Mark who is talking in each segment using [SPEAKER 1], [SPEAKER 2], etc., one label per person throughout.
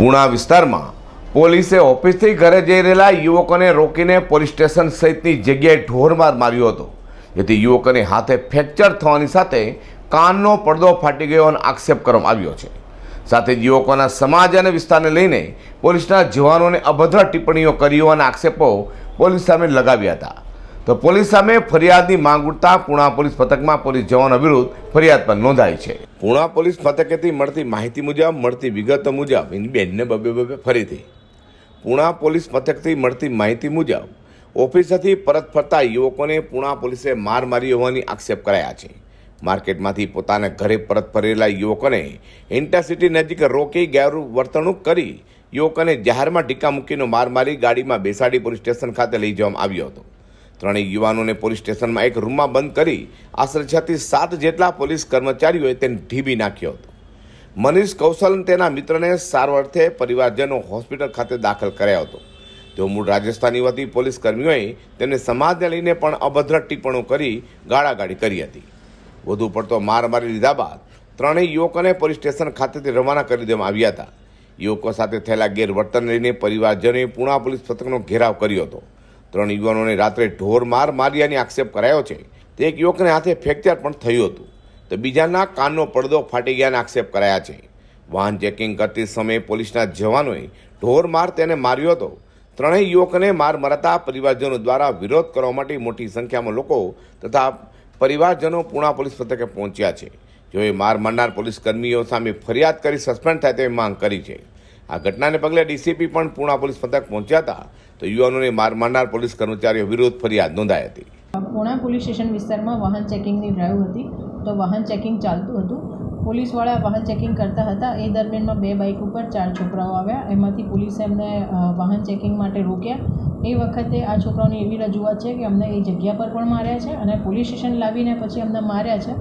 [SPEAKER 1] પૂણા વિસ્તારમાં પોલીસે ઓફિસથી ઘરે જઈ રહેલા યુવકોને રોકીને પોલીસ સ્ટેશન સહિતની જગ્યાએ ઢોરમાર માર્યો હતો. જેથી યુવકોને હાથે ફ્રેક્ચર થવાની સાથે કાનનો પડદો ફાટી ગયોનો આક્ષેપ કરવામાં આવ્યો છે. સાથે જ યુવકોના સમાજ અને વિસ્તારને લઈને પોલીસના જવાનોને અભદ્ર ટિપ્પણીઓ કરી હોવાના આક્ષેપો પોલીસ સામે લગાવ્યા હતા. તો પોલીસ સામે ફરિયાદની માંગ ઉઠતા પૂણા પોલીસ પથકમાં પોલીસ જવાનો વિરુદ્ધ ફરિયાદ પણ નોંધાઈ છે. પૂણા પોલીસ મથકેથી મળતી માહિતી મુજબ, મળતી વિગતો મુજબ એની બેનને બબે બબે ફરીથી. પૂણા પોલીસ મથકથી મળતી માહિતી મુજબ, ઓફિસેથી પરત ફરતા યુવકોને પૂણા પોલીસે માર મારી હોવાની આક્ષેપ કરાયા છે. માર્કેટમાંથી પોતાના ઘરે પરત ફરેલા યુવકોને ઇન્ટરસિટી નજીક રોકી ગેરવર્તણૂક કરી યુવકોને જાહેરમાં ટીકા મૂકીને માર મારી ગાડીમાં બેસાડી પોલીસ સ્ટેશન ખાતે લઈ જવામાં આવ્યો હતો. ત્રણેય યુવાનોને પોલીસ સ્ટેશનમાં એક રૂમમાં બંધ કરી આશરે છથી સાત જેટલા પોલીસ કર્મચારીઓએ તેને ઢીબી નાખ્યો હતો. મનીષ કૌશલ તેના મિત્રને સારવાર પરિવારજનો હોસ્પિટલ ખાતે દાખલ કર્યા હતો. તેઓ મૂળ રાજસ્થાની વતી પોલીસ કર્મીઓએ તેમને સમાજને લઈને પણ અભદ્ર ટિપ્પણો કરી ગાળાગાળી કરી હતી. વધુ પડતો માર મારી લીધા બાદ ત્રણેય યુવકોને પોલીસ સ્ટેશન ખાતેથી રવાના કરી દેવામાં આવ્યા હતા. યુવકો સાથે થયેલા ગેરવર્તન લઈને પરિવારજનોએ પૂણા પોલીસ પથકનો ઘેરાવ કર્યો હતો. ત્રણ યુવાનોને રાત્રે ઢોર માર માર્યાની આક્ષેપ કરાયો છે. તે એક યુવકને હાથે ફ્રેક્ચર પણ થયું હતું. તો બીજાના કાનનો પડદો ફાટી ગયાના આક્ષેપ કરાયા છે. વાહન ચેકિંગ કરતી સમયે પોલીસના જવાનોએ ઢોર માર તેને માર્યો હતો. ત્રણેય યુવકને માર મરાતા પરિવારજનો દ્વારા વિરોધ કરવા માટે મોટી સંખ્યામાં લોકો તથા પરિવારજનો પૂણા પોલીસ મથકે પહોંચ્યા છે. જોએ માર મારનાર પોલીસ કર્મીઓ સામે ફરિયાદ કરી સસ્પેન્ડ થાય તેવી માંગ કરી છે. આ ઘટનાને પગલે ડીસીપી પણ પૂણા પોલીસ મથક પહોંચ્યા હતા. તો યુવાનોને માર મારનાર પોલીસ કર્મચારીઓ વિરુદ્ધ ફરિયાદ નોંધાઈ હતી.
[SPEAKER 2] પૂણા પોલીસ સ્ટેશન વિસ્તારમાં વાહન ચેકિંગની ડ્રાઈવ હતી. તો વાહન ચેકિંગ ચાલતું હતું. પોલીસવાળા વાહન ચેકિંગ કરતા હતા. એ દરમિયાનમાં બે બાઇક ઉપર ચાર છોકરાઓ આવ્યા. એમાંથી પોલીસે એમને વાહન ચેકિંગ માટે રોક્યા. એ વખતે આ છોકરાઓની એવી રજૂઆત છે કે અમને એ જગ્યા પર પણ માર્યા છે અને પોલીસ સ્ટેશન લાવીને પછી અમને માર્યા છે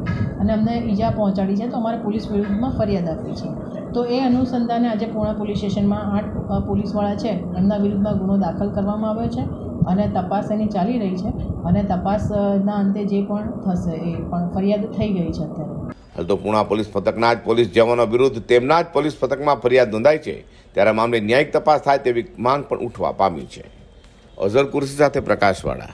[SPEAKER 2] અને અમને ઈજા પહોંચાડી છે. તો અમારે પોલીસ વિરુદ્ધમાં ફરિયાદ આપી છે. તો એ અનુસંધાને આજે પૂણા પોલીસ સ્ટેશનમાં આઠ પોલીસવાળા છે. એમના વિરુદ્ધમાં ગુનો દાખલ કરવામાં આવ્યો છે અને તપાસ એની ચાલી રહી છે અને તપાસના અંતે જે પણ થશે એ પણ ફરિયાદ થઈ ગઈ છે અત્યારે.
[SPEAKER 1] હાલ તો પૂણા પોલીસ મથકના જ પોલીસ જવાનો વિરુદ્ધ તેમના જ પોલીસ મથકમાં ફરિયાદ નોંધાઈ છે. ત્યારે મામલે ન્યાયિક તપાસ થાય તેવી માંગ પણ ઉઠવા પામી છે. અઝર કુર્સી સાથે પ્રકાશવાળા.